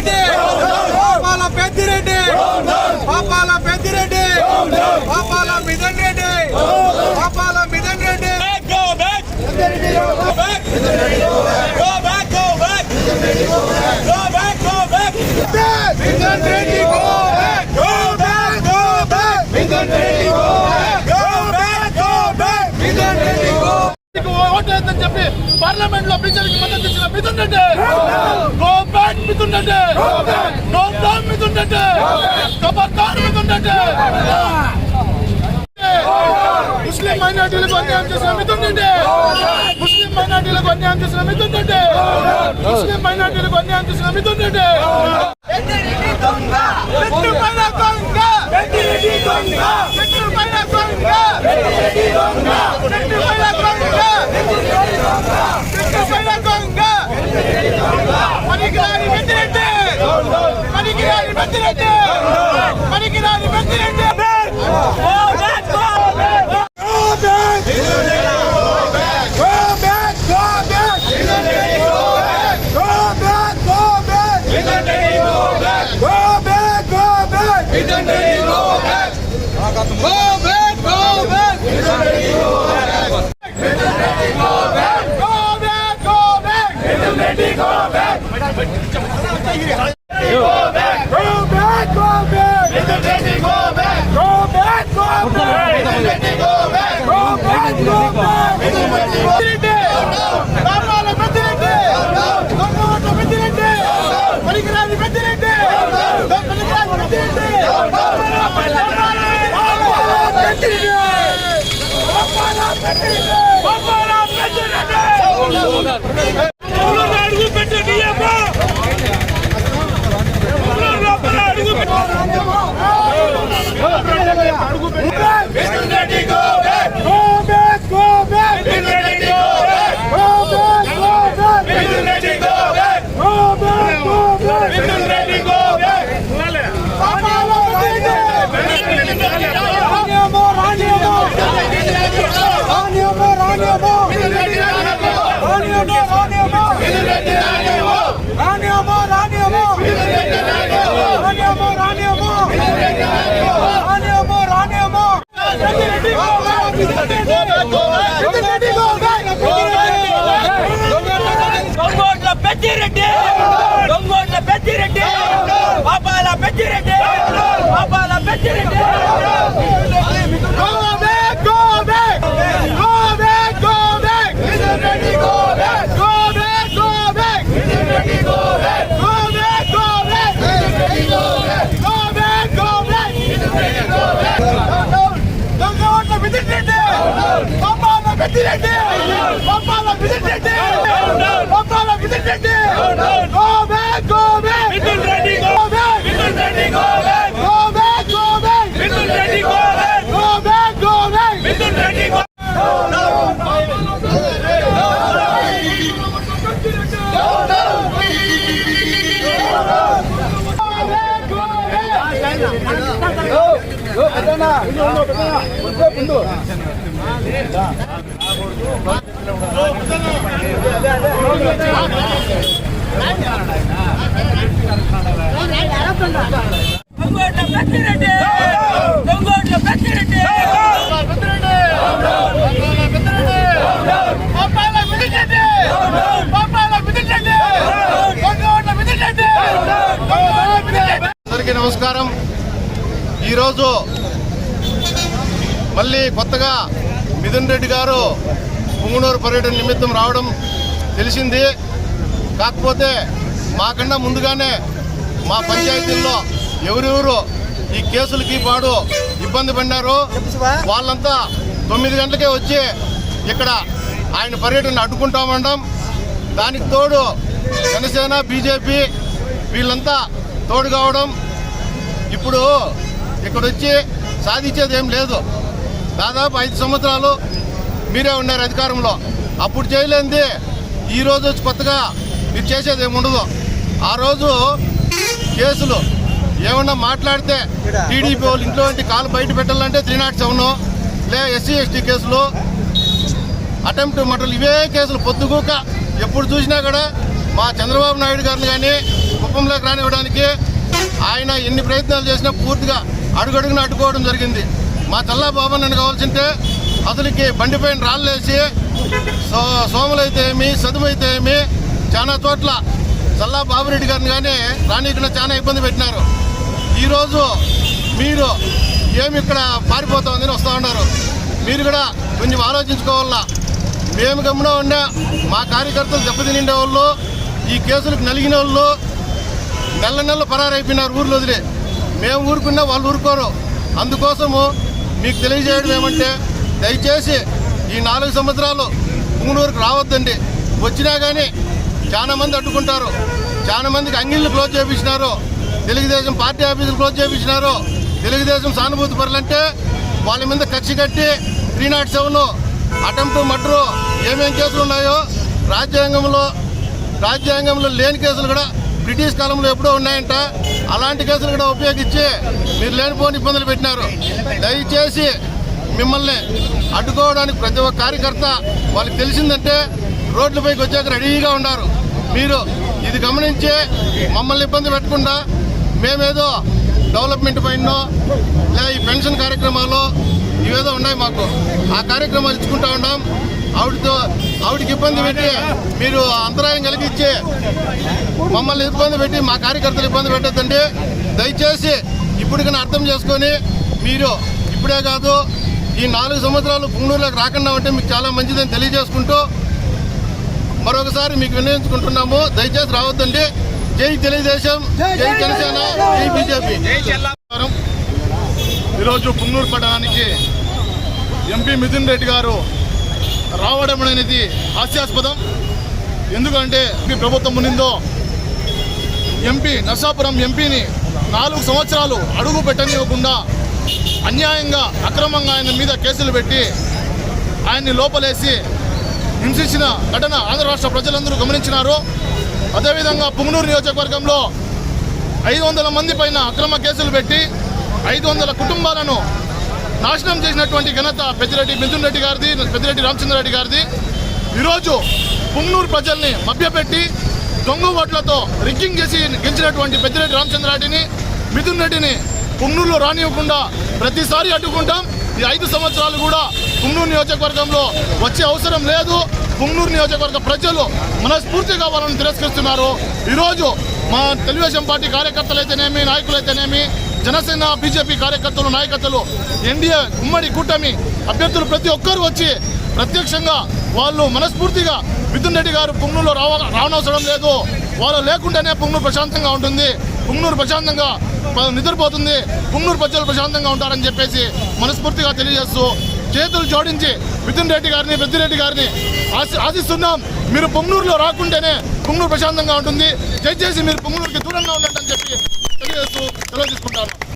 పెద్దిరెడ్డి పాపాల పెద్దిరెడ్డి పాపాల పెద్దిరెడ్డి పాపాల మిథన్ రెడ్డి పాపాల Mithun Reddy Go back! Go back! Go back! Go back! Go back! Go back! Mithun Reddy go back go back go back Mithun Reddy go back go back go back Mithun Reddy go ఓట్లేదని చెప్పి పార్లమెంట్లో బీజేపీకి మద్దతు ఇచ్చిన Mithun Reddy. Go back Mithun Reddy. No down Mithun Reddy. ఖబర్దార్ Mithun Reddy. Muslim మైనార్టీలకు అన్యాయం చేసిన Mithun Reddy. Muslim మైనార్టీలకు అన్యాయం చేసిన మిథున్ రెడ్డి. ముస్లిం మైనార్టీలకు అన్యాయం చేసిన మిథున్ రెడ్డి. పెట్టుపైన పెద్దిరెడ్డి పాపాల పెద్దిరెడ్డి దొంగ ఓట్ల పెద్దిరెడ్డి పనికిరాని పెద్దిరెడ్డి పనికిరాని పెద్దిరెడ్డి అడుగు పాపాల పెద్దిరెడ్డి పాపాల పెద్దిరెడ్డి పెద్దిరెడ్డి పంపాల Peddireddy పంపాల Peddireddy go back go back Mithun Reddy go back Mithun Reddy go back go back go back Mithun Reddy go back go back go back Mithun Reddy go దొంగోట్ల Peddireddy దొంగోట్ల పెద్దిరెడ్డి పంపాల పెద్దిరెడ్డి పంపాల పెద్దిరెడ్డి గో ఓట్ల పెద్దిరెడ్డి గో ఓట్ల అందరికీ నమస్కారం. ఈరోజు మళ్ళీ కొత్తగా మిథున్ రెడ్డి గారు పుంగనూరు పర్యటన నిమిత్తం రావడం తెలిసింది. కాకపోతే మాకన్నా ముందుగానే మా పంచాయతీల్లో ఎవరెవరు ఈ కేసులకి పాడు ఇబ్బంది పడినారు వాళ్ళంతా తొమ్మిది గంటలకే వచ్చి ఇక్కడ ఆయన పర్యటన అడ్డుకుంటామండం దానికి తోడు జనసేన బీజేపీ వీళ్ళంతా తోడు కావడం ఇప్పుడు ఇక్కడ వచ్చి సాధించేది ఏం లేదు. దాదాపు ఐదు సంవత్సరాలు మీరే ఉన్నారు అధికారంలో. అప్పుడు చేయలేనిది ఈరోజు వచ్చి కొత్తగా మీరు చేసేది ఏముండదు. ఆ రోజు కేసులు ఏమన్నా మాట్లాడితే టీడీపీ వాళ్ళు ఇంట్లో కాలు బయట పెట్టాలంటే త్రీ నాట్ సెవెన్ లే ఎస్సీ ఎస్టీ కేసులు అటెంప్ట్ మటలు ఇవే కేసులు పొద్దుగూక ఎప్పుడు చూసినా కూడా మా చంద్రబాబు నాయుడు గారిని కానీ కుప్పంలోకి రానివ్వడానికి ఆయన ఎన్ని ప్రయత్నాలు చేసినా పూర్తిగా అడుగడుగున అడ్డుకోవడం జరిగింది. మా చల్లా బాబు నన్ను కావాల్సింటే అతనికి బండిపైన రాళ్ళేసి సో సోములైతే ఏమి చదువైతే ఏమి చాలా చోట్ల చల్లా బాబురెడ్డి గారిని కానీ రానీకుండా చాలా ఇబ్బంది పెట్టినారు. ఈరోజు మీరు ఏమి ఇక్కడ పారిపోతామని వస్తూ ఉన్నారు. మీరు కూడా కొంచెం ఆలోచించుకోవాలా? మేము గమ్మున ఉండే మా కార్యకర్తలు దెబ్బతినిండే వాళ్ళు ఈ కేసులకు నలిగిన వాళ్ళు నెల నెలలు పరారైపోయినారు ఊర్లో వదిలి. మేము ఊరుకున్నా వాళ్ళు ఊరుకోరు. అందుకోసము మీకు తెలియజేయడం ఏమంటే దయచేసి ఈ నాలుగు సంవత్సరాలు పుంగనూరుకు రావద్దండి. వచ్చినా కానీ చాలా మంది అడ్డుకుంటారు. చాలా మందికి అంగిళ్ళు క్లోజ్ చేపించినారు తెలుగుదేశం పార్టీ ఆఫీసులు క్లోజ్ చేయించినారు తెలుగుదేశం సానుభూతి పరులంటే వాళ్ళ మీద కక్షి కట్టి three nought seven attempt murder ఏమేం కేసులు ఉన్నాయో రాజ్యాంగంలో రాజ్యాంగంలో లేని కేసులు కూడా బ్రిటిష్ కాలంలో ఎప్పుడో ఉన్నాయంట. అలాంటి కేసులు కూడా ఉపయోగించి మీరు లేనిపోని ఇబ్బందులు పెట్టినారు. దయచేసి మిమ్మల్ని అడ్డుకోవడానికి ప్రతి ఒక్క కార్యకర్త వాళ్ళకి తెలిసిందంటే రోడ్లపైకి వచ్చాక రెడీగా ఉన్నారు మీరు ఇది గమనించి మమ్మల్ని ఇబ్బంది పెట్టకుండా మేమేదో డెవలప్మెంట్ పైన లేదా ఈ పెన్షన్ కార్యక్రమాలు ఇవేదో ఉన్నాయి మాకు. ఆ కార్యక్రమాలు ఇచ్చుకుంటా ఉన్నాం ఆవిడతో ఆవిడకి ఇబ్బంది పెట్టి మీరు అంతరాయం కలిగించి మమ్మల్ని ఇబ్బంది పెట్టి మా కార్యకర్తలు ఇబ్బంది పెట్టద్దండి. దయచేసి ఇప్పటికైనా అర్థం చేసుకొని మీరు ఇప్పుడే కాదు ఈ నాలుగు సంవత్సరాలు పుంగనూరులోకి రాకుండా ఉంటే మీకు చాలా మంచిదని తెలియజేసుకుంటూ మరొకసారి మీకు వినియోగించుకుంటున్నాము. దయచేసి రావద్దండి. జై తెలుగుదేశం జై జనసేన జై బీజేపీ. ఈరోజు పున్నూరు పట్టణానికి ఎంపీ మిథున్ రెడ్డి గారు రావడం అనేది హాస్యాస్పదం. ఎందుకంటే ఎంపీ ప్రభుత్వం ఉన్నిందో ఎంపీ నర్సాపురం ఎంపీని నాలుగు సంవత్సరాలు అడుగు పెట్టనివ్వకుండా అన్యాయంగా అక్రమంగా ఆయన మీద కేసులు పెట్టి ఆయన్ని లోపలేసి హింసించిన ఘటన ఆంధ్ర రాష్ట్ర ప్రజలందరూ గమనించినారు. అదేవిధంగా పుంగనూరు నియోజకవర్గంలో ఐదు వందల మంది పైన అక్రమ కేసులు పెట్టి ఐదు వందల కుటుంబాలను నాశనం చేసినటువంటి ఘనత పెద్దిరెడ్డి మిథున్ రెడ్డి గారిది పెద్దిరెడ్డి రామచంద్రారెడ్డి గారిది. ఈరోజు పుంగనూరు ప్రజల్ని మభ్యపెట్టి దొంగ ఓట్లతో రిగ్గింగ్ చేసి గెలిచినటువంటి పెద్దిరెడ్డి రామచంద్రారెడ్డిని మిథున్ రెడ్డిని పుంగనూరులో రానివ్వకుండా ప్రతిసారి అడ్డుకుంటాం. ఈ ఐదు సంవత్సరాలు కూడా పుంగనూరు నియోజకవర్గంలో వచ్చే అవసరం లేదు. పుంగనూరు నియోజకవర్గ ప్రజలు మనస్ఫూర్తిగా వాళ్ళని తిరస్కరిస్తున్నారు. ఈరోజు మా తెలుగుదేశం పార్టీ కార్యకర్తలు అయితేనేమి నాయకులు అయితేనేమి జనసేన బీజేపీ కార్యకర్తలు నాయకత్వలు ఎన్డీఏ ఉమ్మడి కూటమి అభ్యర్థులు ప్రతి ఒక్కరు వచ్చి ప్రత్యక్షంగా వాళ్ళు మనస్ఫూర్తిగా మిథున్ రెడ్డి గారు పుంగనూరులో రావ రావనవసరం లేదు. వాళ్ళు లేకుండానే పుంగనూరు ప్రశాంతంగా ఉంటుంది. పుంగనూరు ప్రశాంతంగా నిద్రపోతుంది. పుంగనూరు ప్రజలు ప్రశాంతంగా ఉంటారని చెప్పేసి మనస్ఫూర్తిగా తెలియజేస్తూ చేతులు జోడించి మిథున్ రెడ్డి గారిని పెద్దిరెడ్డి గారిని ఆశి ఆశిస్తున్నాం. మీరు పొంగనూరులో రాకుంటేనే పొంగనూరు ప్రశాంతంగా ఉంటుంది. దయచేసి మీరు పొంగనూరుకి దూరంగా ఉండండి అని చెప్పి తెలియజేస్తూ సెలవు తీసుకుంటాను.